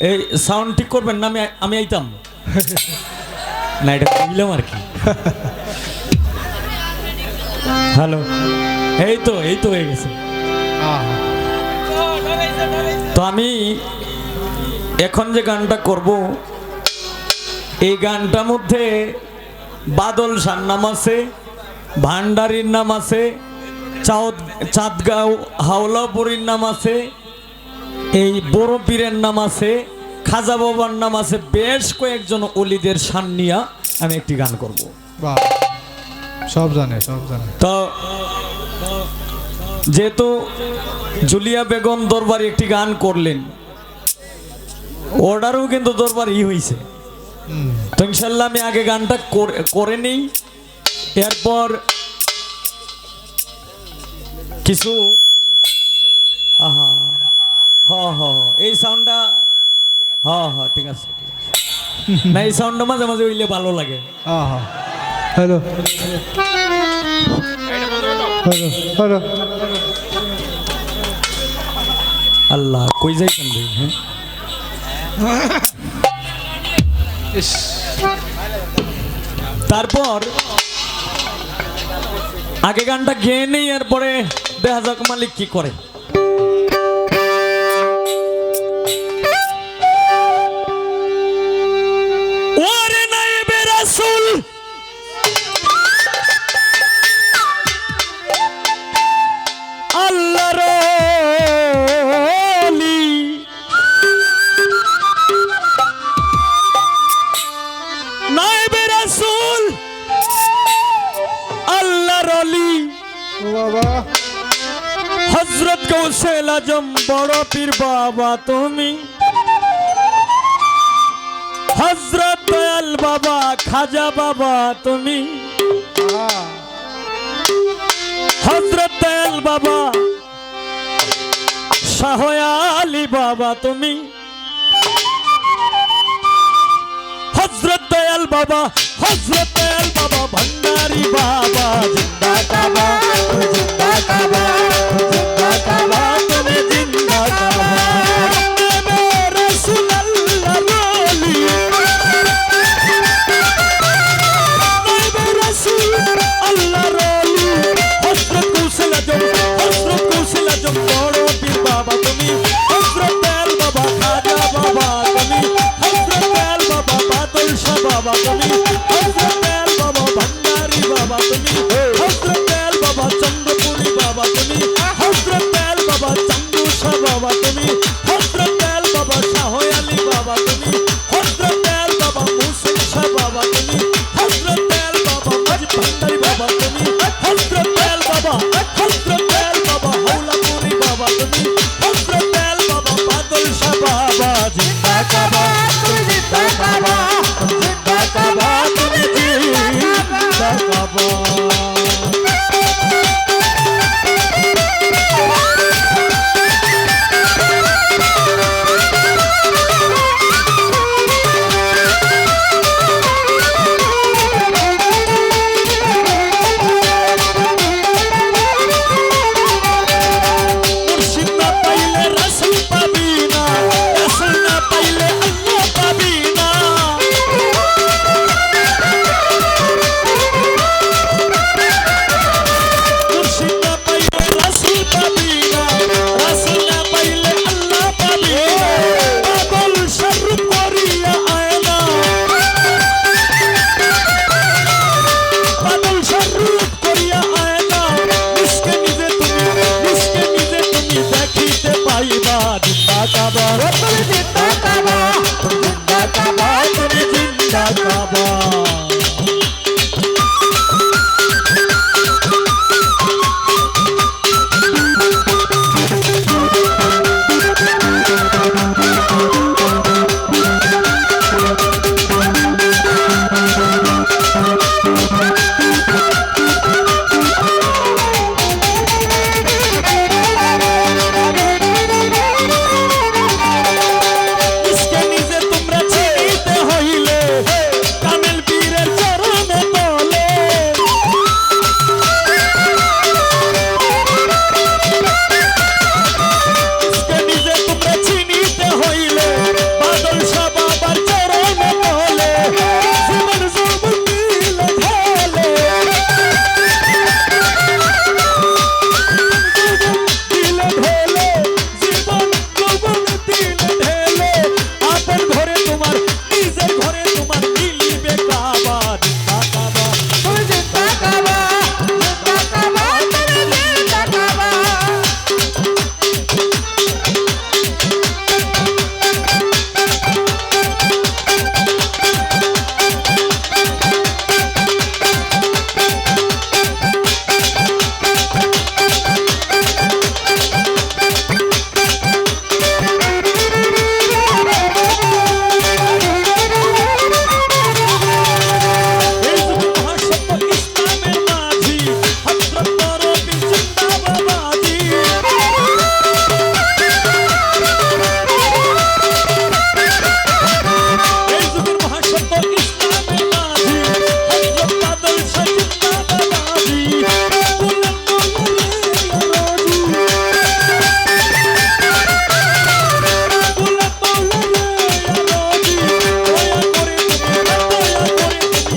এই সাউন্ড ঠিক করবেন না আমি আমি আইতাম। না এটা কইলাম আর কি। হ্যালো এই তো এই তো হয়ে গেছে। তো আমি এখন যে গানটা করব এই গানটার মধ্যে বাদল সার নাম আছে ভান্ডারির নাম আছে চাঁদ চাঁদগাঁও হাওলাপুরীর নাম আছে এই বড় পীরের নাম আছে খাজা বাবার নাম আছে বেশ কয়েকজন অলিদের সান নিয়া আমি একটি গান করব। সব জানে সব জানে। তো যেহেতু জুলিয়া বেগম দরবারে একটি গান করলেন অর্ডারও কিন্তু দরবার ই হয়েছে তো ইনশাল্লাহ আমি আগে গানটা করে- নেই। এরপর কিছু হ এই সাউন্ডটা হ হ ঠিক আছে না এই সাউন্ডটা মাঝে মাঝে হইলে ভালো লাগে। হ্যালো হ্যালো আল্লাহ কই যাইছেন ভাই হ্যাঁ? তারপর আগে গানটা গেয়ে নেই এরপরে দেখা যাক মালিক কি করে। কৌশল আজম, বড় পীর বাবা তুমি। হজরত দয়াল বাবা, খাজা বাবা তুমি। হজরত দয়াল বাবা, শাহ আলী বাবা তুমি। হজরত দয়াল বাবা হজরত দয়াল বাবা ভণ্ডারি বাবা, তুমি হযরত দয়াল বাবা শাহ আলী বাবা, তুমি হযরত দয়াল বাবা মুহসিন শাহ বাবা, তুমি হযরত দয়াল বাবা মজিদ ভান্ডারি বাবা, তুমি হযরত দয়াল বাবা দয়াল বাবা, হাওলাপুরি বাবা, তুমি দয়াল বাবা বাদল বাবা জিন্দা কাবা জিন্দা কাবা জিন্দা কাবা তুমি জিন্দা কাবা